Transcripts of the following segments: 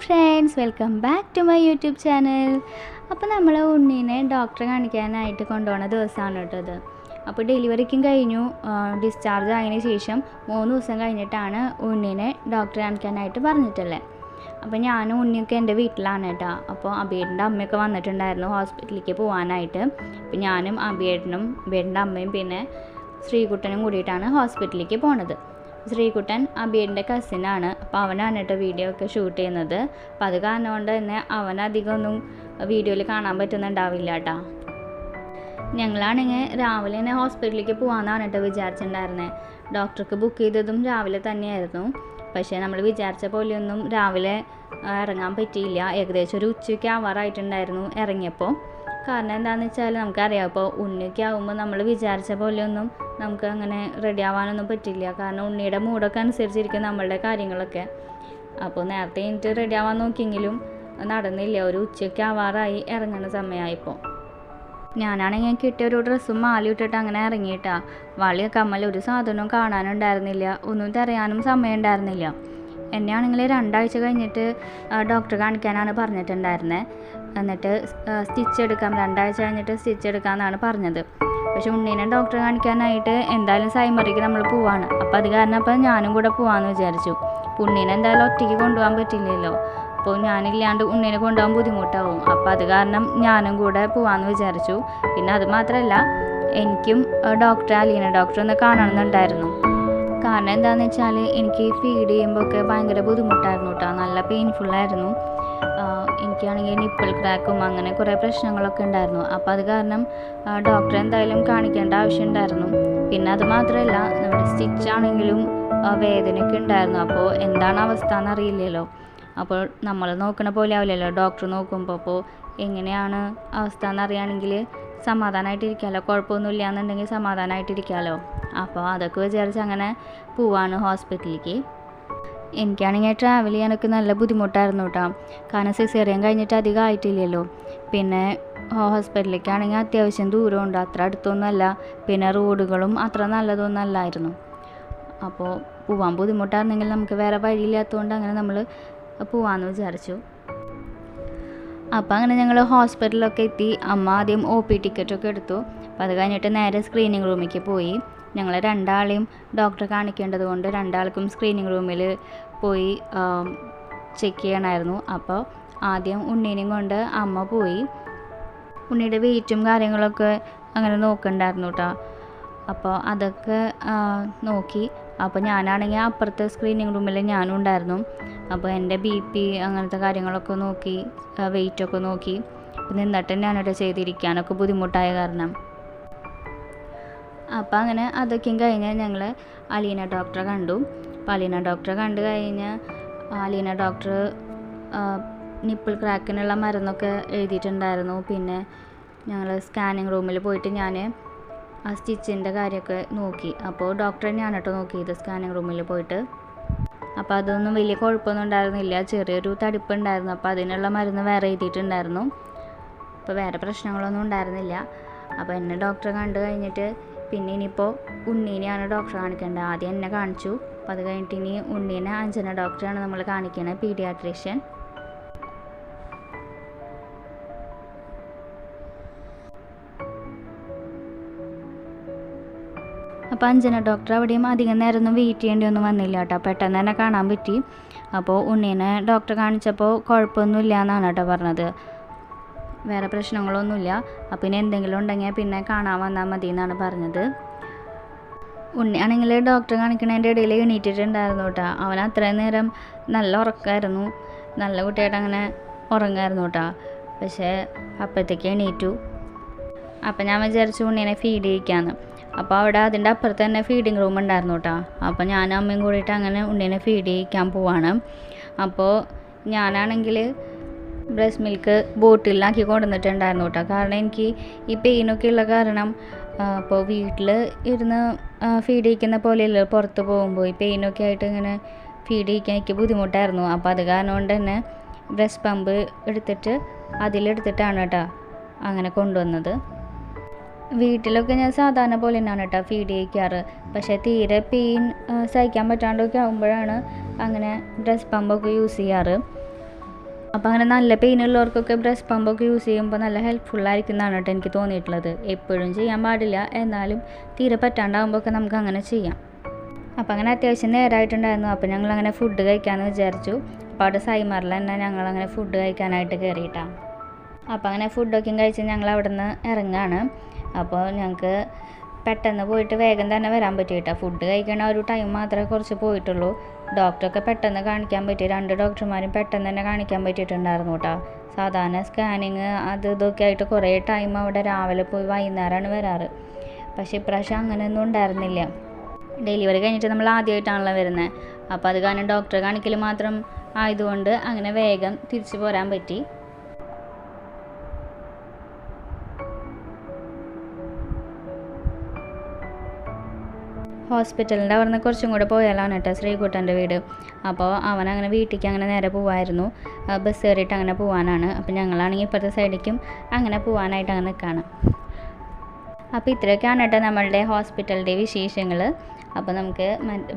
Friends welcome back to my YouTube channel അപ്പോൾ നമ്മൾ ഉണ്ണീനെ ഡോക്ടറെ കാണിക്കാനായിട്ട് കൊണ്ടുപോകുന്ന ദിവസമാണ് കേട്ടോ ഇത്. അപ്പോൾ ഡെലിവറിക്കും കഴിഞ്ഞു. ഡിസ്ചാർജ് ആയതിനു ശേഷം മൂന്ന് ദിവസം കഴിഞ്ഞിട്ടാണ് ഉണ്ണീനെ ഡോക്ടറെ കാണിക്കാനായിട്ട് പറഞ്ഞിട്ടുള്ളത് അപ്പോൾ ഞാനും ഉണ്ണിയൊക്കെ എന്റെ വീട്ടിലാണ് കേട്ടോ. അപ്പോൾ അബിയേട്ടന്റെ അമ്മയൊക്കെ വന്നിട്ടുണ്ടായിരുന്നു ഹോസ്പിറ്റലിലേക്ക് പോകാനായിട്ട് അപ്പോൾ ഞാനും അബിയേട്ടനും അബിയേട്ടന്റെ അമ്മയും പിന്നെ ശ്രീകുട്ടനും കൂടിയിട്ടാണ് ഹോസ്പിറ്റലിലേക്ക് പോണത്. ശ്രീകുട്ടൻ അബീറിന്റെ കസിനാണ്. അപ്പോൾ അവനാണ് കേട്ടോ വീഡിയോ ഒക്കെ ഷൂട്ട് ചെയ്യുന്നത്. അപ്പോൾ അത് കാരണം കൊണ്ട് തന്നെ അവനധികം ഒന്നും വീഡിയോയിൽ കാണാൻ പറ്റുന്നുണ്ടാവില്ല കേട്ടോ. ഞങ്ങളാണെങ്കിൽ രാവിലെ തന്നെ ഹോസ്പിറ്റലിലേക്ക് പോകാമെന്നാണ് കേട്ടോ വിചാരിച്ചിട്ടുണ്ടായിരുന്നത് ഡോക്ടർക്ക് ബുക്ക് ചെയ്തതും രാവിലെ തന്നെയായിരുന്നു. പക്ഷേ നമ്മൾ വിചാരിച്ച പോലെയൊന്നും രാവിലെ ഇറങ്ങാൻ പറ്റിയില്ല. ഏകദേശം ഒരു ഉച്ചയ്ക്ക് ആവാറായിട്ടുണ്ടായിരുന്നു ഇറങ്ങിയപ്പോൾ. കാരണം എന്താണെന്ന് വെച്ചാൽ നമുക്കറിയാം. ഇപ്പോൾ ഉണ്ണിയൊക്കെ ആകുമ്പോൾ നമ്മൾ വിചാരിച്ച പോലെയൊന്നും നമുക്ക് അങ്ങനെ റെഡി ആവാനൊന്നും പറ്റില്ല. കാരണം ഉണ്ണിയുടെ മൂഡൊക്കെ അനുസരിച്ചിരിക്കും നമ്മളുടെ കാര്യങ്ങളൊക്കെ. അപ്പോൾ നേരത്തെ എനിക്ക് റെഡി ആവാൻ നോക്കിയെങ്കിലും നടന്നില്ല. ഒരു ഉച്ചയ്ക്ക് ആവാറായി ഇറങ്ങുന്ന സമയമായിപ്പോൾ ഞാനാണെങ്കിൽ കിട്ടിയ ഒരു ഡ്രസ്സും മാലി ഇട്ടിട്ട് അങ്ങനെ ഇറങ്ങിയിട്ടാ. വളയോ കമ്മൽ ഒരു സാധനവും കാണാനുണ്ടായിരുന്നില്ല. ഒന്നും തിരയാനും സമയം ഉണ്ടായിരുന്നില്ല എന്നെയാണെങ്കിൽ രണ്ടാഴ്ച കഴിഞ്ഞിട്ട് ഡോക്ടറെ കാണിക്കാനാണ് പറഞ്ഞിട്ടുണ്ടായിരുന്നത് എന്നിട്ട് സ്റ്റിച്ച് എടുക്കാം. രണ്ടാഴ്ച കഴിഞ്ഞിട്ട് സ്റ്റിച്ച് എടുക്കാമെന്നാണ് പറഞ്ഞത്. പക്ഷെ ഉണ്ണീനെ ഡോക്ടറെ കാണിക്കാനായിട്ട് എന്തായാലും സൈമറിക്ക് നമ്മൾ പോവാണ്. അപ്പോൾ അത് കാരണം അപ്പം ഞാനും കൂടെ പോവാമെന്ന് വിചാരിച്ചു. ഉണ്ണീനെ എന്തായാലും ഒറ്റയ്ക്ക് കൊണ്ടുപോകാൻ പറ്റില്ലല്ലോ. അപ്പോൾ ഞാനില്ലാണ്ട് ഉണ്ണീനെ കൊണ്ടുപോകാൻ ബുദ്ധിമുട്ടാവും. അപ്പോൾ അത് കാരണം ഞാനും കൂടെ പോവാമെന്ന് വിചാരിച്ചു. പിന്നെ അത് മാത്രമല്ല എനിക്കും ഡോക്ടറെ അലീന ഡോക്ടറെ ഒന്ന് കാണണമെന്നുണ്ടായിരുന്നു. കാരണം എന്താണെന്ന് വെച്ചാൽ എനിക്ക് ഫീഡ് ചെയ്യുമ്പോൾ ഒക്കെ ഭയങ്കര ബുദ്ധിമുട്ടായിരുന്നു കേട്ടോ നല്ല പെയിൻഫുള്ളായിരുന്നു എനിക്കാണെങ്കിൽ നിപ്പിൾ ക്രാക്കും അങ്ങനെ കുറേ പ്രശ്നങ്ങളൊക്കെ ഉണ്ടായിരുന്നു. അപ്പോൾ അത് കാരണം ഡോക്ടറെ എന്തായാലും കാണിക്കേണ്ട ആവശ്യം ഉണ്ടായിരുന്നു. പിന്നെ അത് മാത്രമല്ല നമ്മുടെ സ്റ്റിച്ച് ആണെങ്കിലും വേദനയൊക്കെ ഉണ്ടായിരുന്നു. അപ്പോൾ എന്താണ് അവസ്ഥ എന്നറിയില്ലല്ലോ. അപ്പോൾ നമ്മൾ നോക്കണ പോലെ ആവില്ലല്ലോ ഡോക്ടർ നോക്കുമ്പോൾ അപ്പോൾ എങ്ങനെയാണ് അവസ്ഥ എന്നറിയുകയാണെങ്കിൽ സമാധാനമായിട്ടിരിക്കാമല്ലോ കുഴപ്പമൊന്നുമില്ല എന്നുണ്ടെങ്കിൽ സമാധാനമായിട്ടിരിക്കാമല്ലോ അപ്പോൾ അതൊക്കെ വിചാരിച്ച് അങ്ങനെ പോവാണ് ഹോസ്പിറ്റലിലേക്ക് എനിക്കാണെങ്കിൽ ട്രാവൽ ചെയ്യാനൊക്കെ നല്ല ബുദ്ധിമുട്ടായിരുന്നു കേട്ടോ കാരണം സിസേറിയൻ കഴിഞ്ഞിട്ട് അധികം ആയിട്ടില്ലല്ലോ. പിന്നെ ഹോസ്പിറ്റലിലേക്കാണെങ്കിൽ അത്യാവശ്യം ദൂരമുണ്ട്. അത്ര അടുത്തൊന്നുമല്ല. പിന്നെ റോഡുകളും അത്ര നല്ലതൊന്നും അല്ലായിരുന്നു അപ്പോൾ പോവാൻ ബുദ്ധിമുട്ടായിരുന്നെങ്കിൽ നമുക്ക് വേറെ വഴിയില്ലാത്തതുകൊണ്ട് അങ്ങനെ നമ്മൾ പോവാമെന്ന് വിചാരിച്ചു. അപ്പോൾ അങ്ങനെ ഞങ്ങൾ ഹോസ്പിറ്റലിലൊക്കെ എത്തി. അമ്മ ആദ്യം ഒ പി ടിക്കറ്റൊക്കെ എടുത്തു. അപ്പോൾ അത് കഴിഞ്ഞിട്ട് നേരെ സ്ക്രീനിങ് റൂമിലേക്ക് പോയി. ഞങ്ങൾ രണ്ടാളെയും ഡോക്ടറെ കാണിക്കേണ്ടത് കൊണ്ട് രണ്ടാൾക്കും സ്ക്രീനിങ് റൂമിൽ പോയി ചെക്ക് ചെയ്യണമായിരുന്നു അപ്പോൾ ആദ്യം ഉണ്ണീനെയും കൊണ്ട് അമ്മ പോയി. ഉണ്ണിയുടെ വെയിറ്റും കാര്യങ്ങളൊക്കെ അങ്ങനെ നോക്കണ്ടായിരുന്നു കേട്ടോ അപ്പോൾ അതൊക്കെ നോക്കി. അപ്പോൾ ഞാനാണെങ്കിൽ അപ്പുറത്തെ സ്ക്രീനിങ് റൂമിൽ ഞാനും ഉണ്ടായിരുന്നു. അപ്പോൾ എന്റെ ബി പി അങ്ങനത്തെ കാര്യങ്ങളൊക്കെ നോക്കി വെയിറ്റൊക്കെ നോക്കി. നിന്നിട്ട് ഞാനിവിടെ ചെയ്തിരിക്കാനൊക്കെ ബുദ്ധിമുട്ടായ കാരണം. അപ്പോൾ അങ്ങനെ അതൊക്കെയും കഴിഞ്ഞ് ഞങ്ങൾ അലീന ഡോക്ടറെ കണ്ടു. അപ്പോൾ അലീന ഡോക്ടറെ കണ്ടു കഴിഞ്ഞ് അലീന ഡോക്ടർ നിപ്പിൾ ക്രാക്കിനുള്ള മരുന്നൊക്കെ എഴുതിയിട്ടുണ്ടായിരുന്നു. പിന്നെ ഞങ്ങൾ സ്കാനിങ് റൂമിൽ പോയിട്ട് ഞാൻ ആ സ്റ്റിച്ചിന്റെ കാര്യമൊക്കെ നോക്കി. അപ്പോൾ ഡോക്ടർ ഞാൻ കേട്ടോ നോക്കിയത് സ്കാനിങ് റൂമിൽ പോയിട്ട്. അപ്പോൾ അതൊന്നും വലിയ കുഴപ്പമൊന്നും ഉണ്ടായിരുന്നില്ല. ചെറിയൊരു തടിപ്പ് ഉണ്ടായിരുന്നു അപ്പോൾ അതിനുള്ള മരുന്ന് വേറെ എഴുതിയിട്ടുണ്ടായിരുന്നു. അപ്പോൾ വേറെ പ്രശ്നങ്ങളൊന്നും ഉണ്ടായിരുന്നില്ല. അപ്പോൾ എന്നെ ഡോക്ടറെ കണ്ടു കഴിഞ്ഞിട്ട് പിന്നെ ഇനിയിപ്പോൾ ഉണ്ണീനെയാണ് ഡോക്ടറെ കാണിക്കേണ്ടത്. ആദ്യം എന്നെ കാണിച്ചു. അപ്പോൾ അത് കഴിഞ്ഞിട്ട് ഇനി ഉണ്ണീനെ അഞ്ജന ഡോക്ടറാണ് നമ്മൾ കാണിക്കണത് പീഡിയാട്രീഷ്യൻ അപ്പോൾ അഞ്ജന ഡോക്ടർ അവിടെയും അധികം നേരമൊന്നും വെയിറ്റ് ചെയ്യേണ്ടി ഒന്നും വന്നില്ല കേട്ടോ. പെട്ടെന്ന് തന്നെ കാണാൻ പറ്റി. അപ്പോൾ ഉണ്ണീനെ ഡോക്ടർ കാണിച്ചപ്പോൾ കുഴപ്പമൊന്നുമില്ല എന്നാണ് കേട്ടോ പറഞ്ഞത്. വേറെ പ്രശ്നങ്ങളൊന്നുമില്ല. അപ്പോൾ ഇനി എന്തെങ്കിലും ഉണ്ടെങ്കിൽ പിന്നെ കാണാൻ വന്നാൽ മതി എന്നാണ് പറഞ്ഞത്. ഉണ്ണിയാണെങ്കിൽ ഡോക്ടറെ കാണിക്കണതിന്റെ ഇടയിൽ എണീറ്റിട്ടുണ്ടായിരുന്നു കേട്ടോ. അവൻ അത്രയും നേരം നല്ല ഉറക്കമായിരുന്നു. നല്ല കുട്ടിയായിട്ട് അങ്ങനെ ഉറങ്ങായിരുന്നു കേട്ടോ. പക്ഷേ അപ്പോഴത്തേക്ക് എണീറ്റു. അപ്പം ഞാൻ വിചാരിച്ചു ഉണ്ണിനെ ഫീഡ് ചെയ്യിക്കാന്ന്. അപ്പോൾ അവിടെ അതിന്റെ അപ്പുറത്ത് തന്നെ ഫീഡിങ് റൂം ഉണ്ടായിരുന്നു കേട്ടോ. അപ്പോൾ ഞാനും അമ്മയും കൂടിയിട്ട് അങ്ങനെ ഉണ്ണിനെ ഫീഡ് ചെയ്യിക്കാൻ പോവാണ്. അപ്പോൾ ഞാനാണെങ്കിൽ ബ്രസ്റ്റ് മിൽക്ക് ബോട്ടിലാക്കി കൊണ്ടുവന്നിട്ടുണ്ടായിരുന്നു കേട്ടോ. കാരണം എനിക്ക് ഈ പെയിനൊക്കെ ഉള്ള കാരണം അപ്പോൾ വീട്ടിൽ ഇരുന്ന് ഫീഡ് ചെയ്യിക്കുന്ന പോലെയല്ല പുറത്ത് പോകുമ്പോൾ. ഈ പെയിനൊക്കെ ആയിട്ട് ഇങ്ങനെ ഫീഡ് ചെയ്യിക്കാൻ എനിക്ക് ബുദ്ധിമുട്ടായിരുന്നു. അപ്പോൾ അത് കാരണം കൊണ്ട് തന്നെ ബ്രസ്റ്റ് പമ്പ് എടുത്തിട്ട് അതിലെടുത്തിട്ടാണ് കേട്ടോ അങ്ങനെ കൊണ്ടുവന്നത്. വീട്ടിലൊക്കെ ഞാൻ സാധാരണ പോലെ തന്നെയാണ് കേട്ടോ ഫീഡ് ചെയ്യിക്കാറ് പക്ഷേ തീരെ പെയിൻ സഹിക്കാൻ പറ്റാണ്ടൊക്കെ ആകുമ്പോഴാണ് അങ്ങനെ ഡ്രസ് പമ്പൊക്കെ യൂസ് ചെയ്യാറ്. അപ്പോൾ അങ്ങനെ നല്ല പെയിൻ ഉള്ളവർക്കൊക്കെ ബ്രസ്റ്റ് പമ്പൊക്കെ യൂസ് ചെയ്യുമ്പോൾ നല്ല എന്നാണ് കേട്ടോ എനിക്ക് തോന്നിയിട്ടുള്ളത്. എപ്പോഴും ചെയ്യാൻ പാടില്ല. എന്നാലും തീരെ പറ്റാണ്ടാകുമ്പോൾ ഒക്കെ നമുക്ക് അങ്ങനെ ചെയ്യാം. അപ്പോൾ അങ്ങനെ അത്യാവശ്യം നേരമായിട്ടുണ്ടായിരുന്നു അപ്പോൾ ഞങ്ങൾ അങ്ങനെ ഫുഡ് കഴിക്കാമെന്ന് വിചാരിച്ചു. അപ്പോൾ അവിടെ സൈമറിൽ തന്നെ ഞങ്ങൾ അങ്ങനെ ഫുഡ് കഴിക്കാനായിട്ട് കയറിയിട്ടാണ് അപ്പോൾ അങ്ങനെ ഫുഡൊക്കെ കഴിച്ച് ഞങ്ങൾ അവിടെ നിന്ന് ഇറങ്ങുകയാണ് അപ്പോൾ ഞങ്ങൾക്ക് പെട്ടെന്ന് പോയിട്ട് വേഗം തന്നെ വരാൻ പറ്റിയിട്ടാണ് ഫുഡ് കഴിക്കണ ഒരു ടൈം മാത്രമേ കുറച്ച് പോയിട്ടുള്ളൂ. ഡോക്ടറൊക്കെ പെട്ടെന്ന് കാണിക്കാൻ പറ്റി. രണ്ട് ഡോക്ടർമാരും പെട്ടെന്ന് തന്നെ കാണിക്കാൻ പറ്റിയിട്ടുണ്ടായിരുന്നു കേട്ടോ സാധാരണ സ്കാനിങ് അത് ഇതൊക്കെ ആയിട്ട് കുറേ ടൈം അവിടെ രാവിലെ പോയി വൈകുന്നേരമാണ് വരാറ്. പക്ഷേ ഇപ്രാവശ്യം അങ്ങനെയൊന്നും ഉണ്ടായിരുന്നില്ല. ഡെലിവറി കഴിഞ്ഞിട്ട് നമ്മൾ ആദ്യമായിട്ടാണല്ലോ വരുന്നത് അപ്പോൾ അത് കാരണം ഡോക്ടറെ കാണിക്കൽ മാത്രം ആയതുകൊണ്ട് അങ്ങനെ വേഗം തിരിച്ചു പോരാൻ പറ്റി. ഹോസ്പിറ്റലിന്റെ അവിടെ നിന്ന് കുറച്ചും കൂടെ പോയാലാണ് കേട്ടോ ശ്രീകുട്ടന്റെ വീട്. അപ്പോൾ അവൻ അങ്ങനെ വീട്ടിലേക്ക് അങ്ങനെ നേരെ പോവായിരുന്നു. ബസ് കയറിയിട്ട് അങ്ങനെ പോവാനാണ്. അപ്പോൾ ഞങ്ങളാണെങ്കിൽ ഇപ്പോഴത്തെ സൈഡിലേക്കും അങ്ങനെ പോവാനായിട്ട് അങ്ങനെ നിൽക്കുകയാണ് അപ്പോൾ ഇത്രയൊക്കെയാണ് കേട്ടോ നമ്മളുടെ ഹോസ്പിറ്റലിന്റെ വിശേഷങ്ങൾ. അപ്പോൾ നമുക്ക്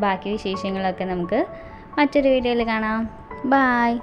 ബാക്കി വിശേഷങ്ങളൊക്കെ നമുക്ക് മറ്റൊരു വീഡിയോയിൽ കാണാം. ബായ്